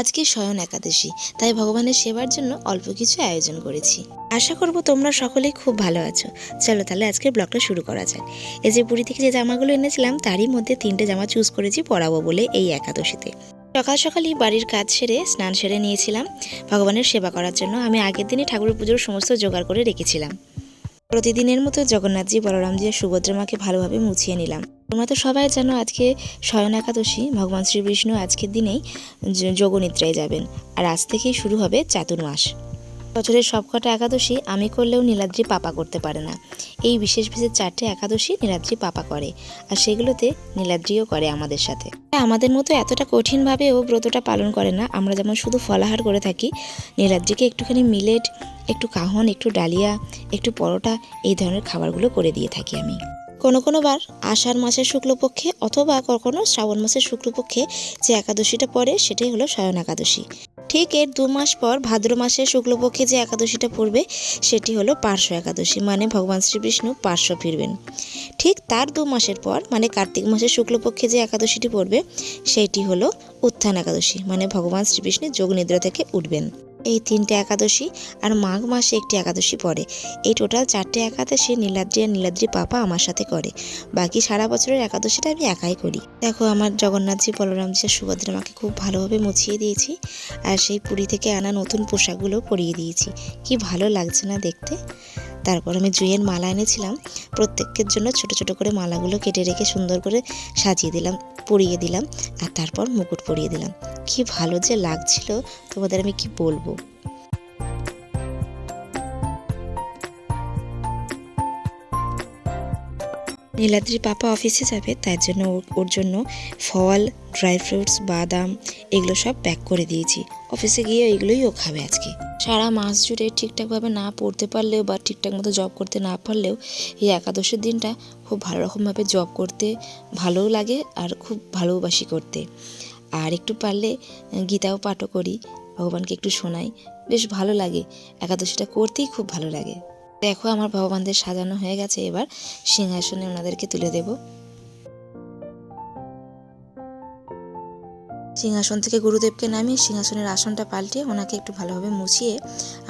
আজকে স্বয়ন একাদশী, তাই ভগবানের সেবার জন্য অল্প কিছু আয়োজন করেছি। আশা করব তোমরা সকলেই খুব ভালো আছো। চলো তাহলে আজকের ব্লগটা শুরু করা যাক। এই যে পুরী থেকে যে জামাগুলো এনেছিলাম, তারই মধ্যে তিনটে জামা চুজ করেছি পরাবো বলে এই একাদশীতে। সকাল সকালই বাড়ির কাজ সেরে স্নান সেরে নিয়েছিলাম। ভগবানের সেবা করার জন্য আমি আগের দিনই ঠাকুর পুজোর সমস্ত জোগাড় করে রেখেছিলাম। প্রতিদিনের মতো জগন্নাথজি, বলরামজি আর সুভদ্রা মাকে ভালোভাবে মুছিয়ে নিলাম। তোমরা তো সবাই জানো আজকে শয়ন একাদশী, ভগবান শ্রী বিষ্ণু আজকের দিনেই যোগনিদ্রায় যাবেন। আর আজ থেকেই শুরু হবে চাতুর্মাস। বছরের সবকটা একাদশী আমি করলেও নীলাদ্রি পাপা করতে পারে না। এই বিশেষ বিশেষ চারটে একাদশী নীলাদ্রি পাপা করে, আর সেগুলোতে নীলাদ্রিও করে আমাদের সাথে। আমাদের মতো এতটা কঠিনভাবে ও ব্রতটা পালন করে না, আমরা যেমন শুধু ফলাহার করে থাকি, নীলাদ্রিকে একটুখানি মিলেট, একটু কাহন, একটু ডালিয়া, একটু পরোটা, এই ধরনের খাবারগুলো করে দিয়ে থাকি আমি। কোনো কোনো বার আষাঢ় মাসের শুক্লপক্ষে অথবা কখনো শ্রাবণ মাসের শুক্লপক্ষে যে একাদশীটা পড়ে সেটাই হলো শয়ন একাদশী। ঠিক এর দু মাস পর ভাদ্র মাসের শুক্লপক্ষে যে একাদশীটা পড়বে সেটি হলো পার্শ্ব একাদশী মানে ভগবান শ্রীবিষ্ণু পার্শ্ব ফিরবেন। ঠিক তার দু মাসের পর মানে কার্তিক মাসের শুক্লপক্ষে যে একাদশীটি পড়বে সেইটি হলো উত্থান একাদশী মানে ভগবান শ্রীবিষ্ণু যোগনিদ্রা থেকে উঠবেন। এই তিনটে একাদশী আর মাঘ মাসে একটি একাদশী পড়ে। এই টোটাল চারটে একাদশী নীলাদ্রি আর নীলাদ্রি পাপা আমার সাথে করে। বাকি সারা বছরের একাদশীটা আমি একাই করি। দেখো, আমার জগন্নাথজি, বলরামজি আর সুভদ্রা মাকে খুব ভালোভাবে মুছিয়ে দিয়েছি আর সেই পুরী থেকে আনা নতুন পোশাকগুলো পরিয়ে দিয়েছি। কি ভালো লাগছে না দেখতে? তারপর আমি জুঁয়ের মালা এনেছিলাম। প্রত্যেকের জন্য ছোট ছোট করে মালাগুলো কেটে রেখে সুন্দর করে সাজিয়ে দিলাম, পরিয়ে দিলাম আর তারপর মুকুট পরিয়ে দিলাম। কি ভালো যে লাগছিল। তোমাদের আমি কি বলব? নীলাদ্রি পাপা অফিসে যাবে তার জন্য ওর জন্য ফল, ড্রাই ফ্রুটস, বাদাম এগুলো সব প্যাক করে দিয়েছি। অফিসে গিয়ে এগুলোই ও খাবে আজকে। সারা মাস জুড়ে ঠিকঠাকভাবে না পড়তে পারলেও বা ঠিকঠাক মতো জব করতে না পারলেও এই একাদশের দিনটা খুব ভালো রকমভাবে জব করতে ভালোও লাগে আর খুব ভালোবাসি করতে। আর একটু পারলে গীতাও পাঠও করি, ভগবানকে একটু শোনাই, বেশ ভালো লাগে। একাদশীটা করতেই খুব ভালো লাগে। দেখো, আমার ভগবানদের সাজানো হয়ে গেছে। এবার সিংহাসনে ওনাদেরকে তুলে দেব। সিংহাসন থেকে গুরুদেবকে নামিয়ে সিংহাসনের আসনটা পাল্টে ওনাকে একটু ভালোভাবে মুছিয়ে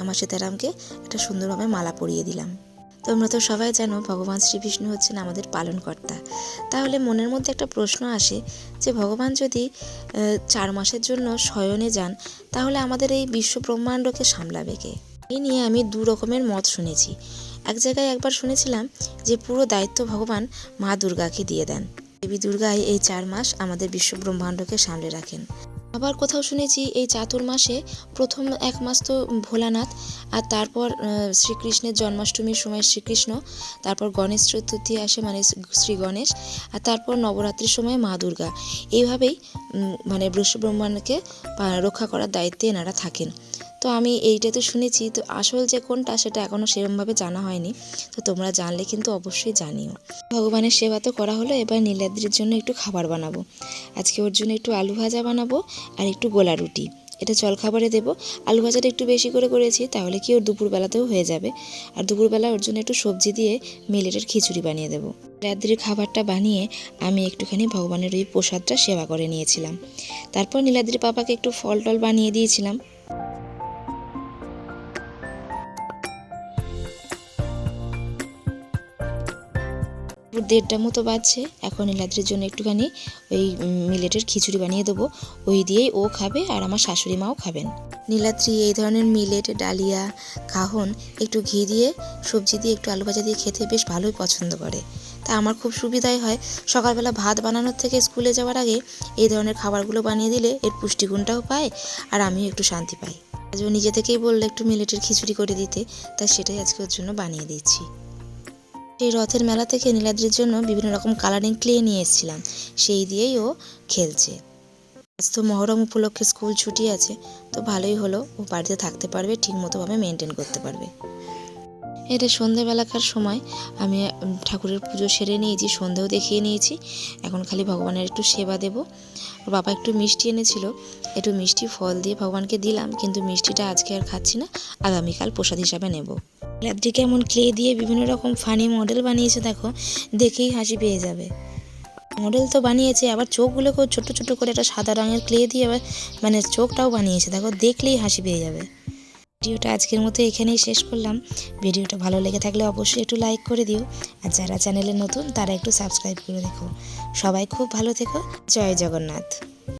আমার সীতারামকে একটা সুন্দরভাবে মালা পরিয়ে দিলাম। তোমরা তো সবাই জানো, ভগবান শ্রীবিষ্ণু হচ্ছেন আমাদের পালনকর্তা। তাহলে মনের মধ্যে একটা প্রশ্ন আসে যে, ভগবান যদি চার মাসের জন্য শয়নে যান, তাহলে আমাদের এই বিশ্ব ব্রহ্মাণ্ডকে সামলাবে কে? এই নিয়ে আমি দু রকমের মত শুনেছি। এক জায়গায় একবার শুনেছিলাম যে পুরো দায়িত্ব ভগবান মা দুর্গাকে দিয়ে দেন। দেবী দুর্গাই এই চার মাস আমাদের বিশ্ব ব্রহ্মাণ্ডকে সামলে রাখেন। আবার কোথাও শুনেছি এই চাতুর্মাসে প্রথম এক মাস তো ভোলানাথ, আর তারপর শ্রীকৃষ্ণের জন্মাষ্টমীর সময় শ্রীকৃষ্ণ, তারপর গণেশ চতুর্থী আসে মানে শ্রী গণেশ, আর তারপর নবরাত্রির সময় মা দুর্গা। এইভাবেই মানে বিশ্ব ব্রহ্মাণ্ডকে রক্ষা করার দায়িত্বে এনারা থাকেন। তো আমি এইটা তো শুনেছি, তো আসল যে কোনটা সেটা এখনও সেরকমভাবে জানা হয়নি। তো তোমরা জানলে কিন্তু অবশ্যই জানিও। ভগবানের সেবা তো করা হলো, এবার নীলাদ্রির জন্য একটু খাবার বানাবো। আজকে ওর জন্য একটু আলু ভাজা বানাবো আর একটু গোলা রুটি। এটা জলখাবারে দেবো। আলু ভাজাটা একটু বেশি করে করেছি, তাহলে কি ওর দুপুরবেলাতেও হয়ে যাবে। আর দুপুরবেলা ওর জন্য একটু সবজি দিয়ে মিলেটের খিচুড়ি বানিয়ে দেবো। রাত্রির খাবারটা বানিয়ে আমি একটুখানি ভগবানের ওই প্রসাদটা সেবা করে নিয়েছিলাম। তারপর নীলাদ্রি পাপাকে একটু ফল টল বানিয়ে দিয়েছিলাম। দুপুর দেড়টা মতো বাজছে। এখন নীলাদ্রির জন্য একটুখানি ওই মিলেটের খিচুড়ি বানিয়ে দেবো। ওই দিয়েই ও খাবে আর আমার শাশুড়ি মাও খাবেন। নীলাদ্রি, এই ধরনের মিলেট, ডালিয়া, কাহন, একটু ঘি দিয়ে, সবজি দিয়ে, একটু আলু ভাজা দিয়ে খেতে বেশ ভালোই পছন্দ করে। তা আমার খুব সুবিধাই হয়। সকালবেলা ভাত বানানোর থেকে স্কুলে যাওয়ার আগে এই ধরনের খাবারগুলো বানিয়ে দিলে এর পুষ্টিগুণটাও পায় আর আমিও একটু শান্তি পাই। আজ ও নিজে থেকেই বলল একটু মিলেটের খিচুড়ি করে দিতে। তাই সেটাই আজকে ওর জন্য বানিয়ে দিচ্ছি সেই রথের মেলা থেকে নীলাদ্রির জন্য বিভিন্ন রকম কালারিং ক্লে নিয়ে এসেছিলাম। সেই দিয়েই ও খেলছে। আজ তো মহরম উপলক্ষে স্কুল ছুটি আছে, তো ভালোই হলো। ও বাড়িতে থাকতে পারবে, ঠিক মতোভাবে মেনটেন করতে পারবে। এটা সন্ধেবেলাকার সময়। আমি ঠাকুরের পুজো সেরে নিয়েছি, সন্ধেও দেখিয়ে নিয়েছি। এখন খালি ভগবানের একটু সেবা দেব। ওর বাবা একটু মিষ্টি এনেছিল। একটু মিষ্টি ফল দিয়ে ভগবানকে দিলাম, কিন্তু মিষ্টিটা আজকে আর খাচ্ছি না। আগামীকাল প্রসাদ হিসাবে নেব। ল্যাবটি কেমন ক্লে দিয়ে বিভিন্ন রকম ফানি মডেল বানিয়েছে দেখো, দেখেই হাসি পেয়ে যাবে। মডেল তো বানিয়েছে, আবার চোখগুলোকেও ছোট ছোট করে একটা সাদা রঙের ক্লে দিয়ে আবার মানে চোখটাও বানিয়েছে, দেখো, দেখলেই হাসি পেয়ে যাবে। ভিডিওটা আজকের মতো এখানেই শেষ করলাম। ভিডিওটা ভালো লেগে থাকলে অবশ্যই একটু লাইক করে দিও। আর যারা চ্যানেলে নতুন, তারা একটু সাবস্ক্রাইব করে দেখো সবাই খুব ভালো থেকো। জয় জগন্নাথ।